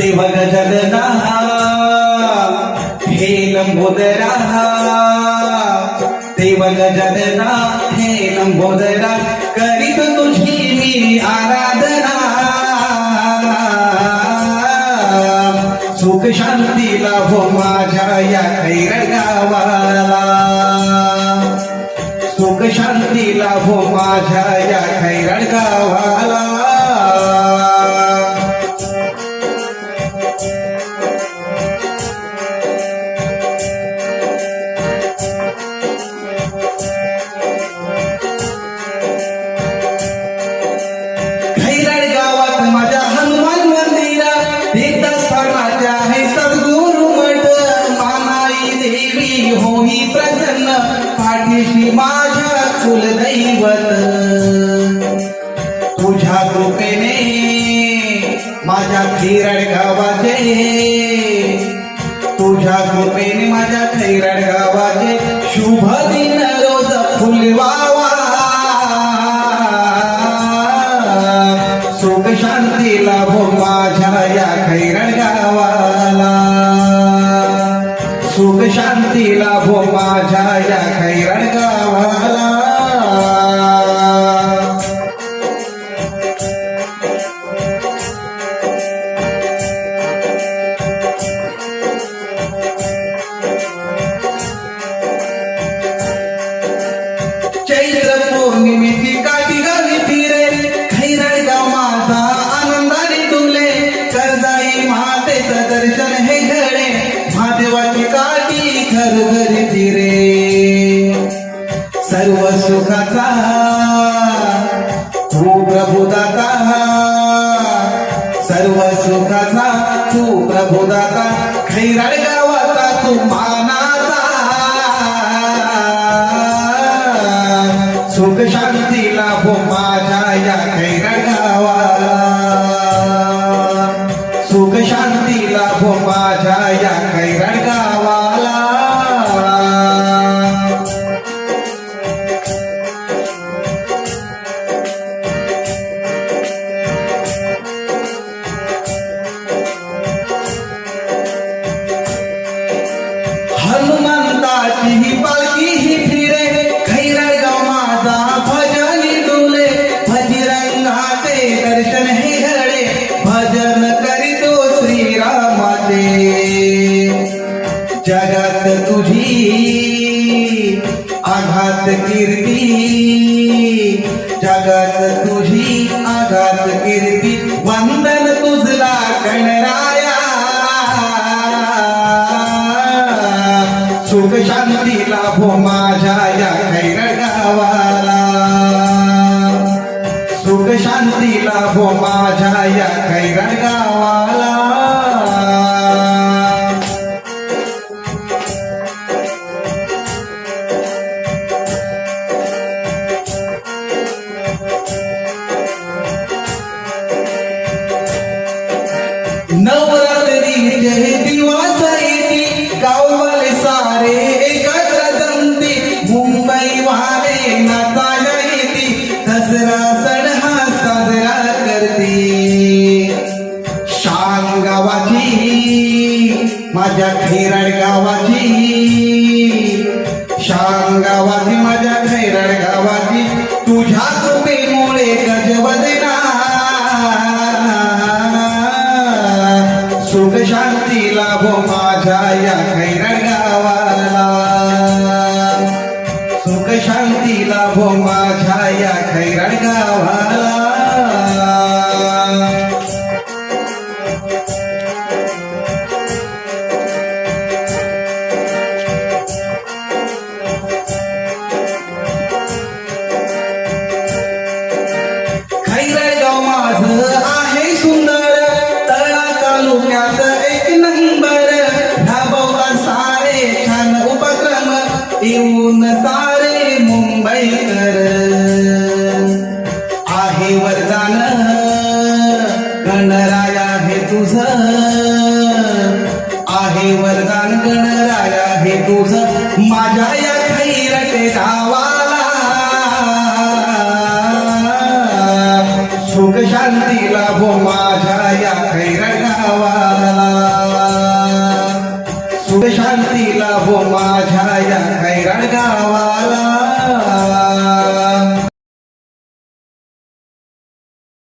देवन गगना हे लंबोदरा देवन गगना हे लंबोदरा करीत तुझी मी आराधना. सुख शांती लाभो माझ्या या खैर गावाला. सुख शांती लाभो माझ्या या खैर प्रसन्न पाठीशी माझ्या कुलदैवत. तुझ्या कृपेने माझ्या खैरड गावाचे तुझ्या कृपेने माझ्या खैरड गावाचे शुभ दिन रोज फुलवा. सुख शांती लाभो माझ्या या खैरड गावाला. सर्व तू प्रभुदाता सर्व सुखाचा तू प्रभुदाता खैराड गावाचा तू मानाचा. सुख शांतीला हो माझ्या या खैराड जगात तुझी आघात कीर्ती. जगात तुझी आघात कीर्ती. वंदन तुझला गणराया. सुख शांती लाभो माझ्या या खैरगावाला सुख शांती लाभो माझ्या या खैरगावाला नवरात्री जय दिवस येती गाववाले सारे एकत्र जमती मुंबई वाले नाताला येती दसरा सण हा साजरा करते. शान गावाची माझ्या खैराड गावाची शान गावाची माझ्या तिला लाभो माझ्या या खैरड गावाला सुख शांती लाभो माझ्या या खैरड गावाला येऊन सारे मुंबईकर आहे वरदान गणराया हे तुझ. आहे वरदान गणराया हे तुझ. माझ्या या खैरटे गावाला. सुख शांती लाभो माझ्या या खैर गावाला सुख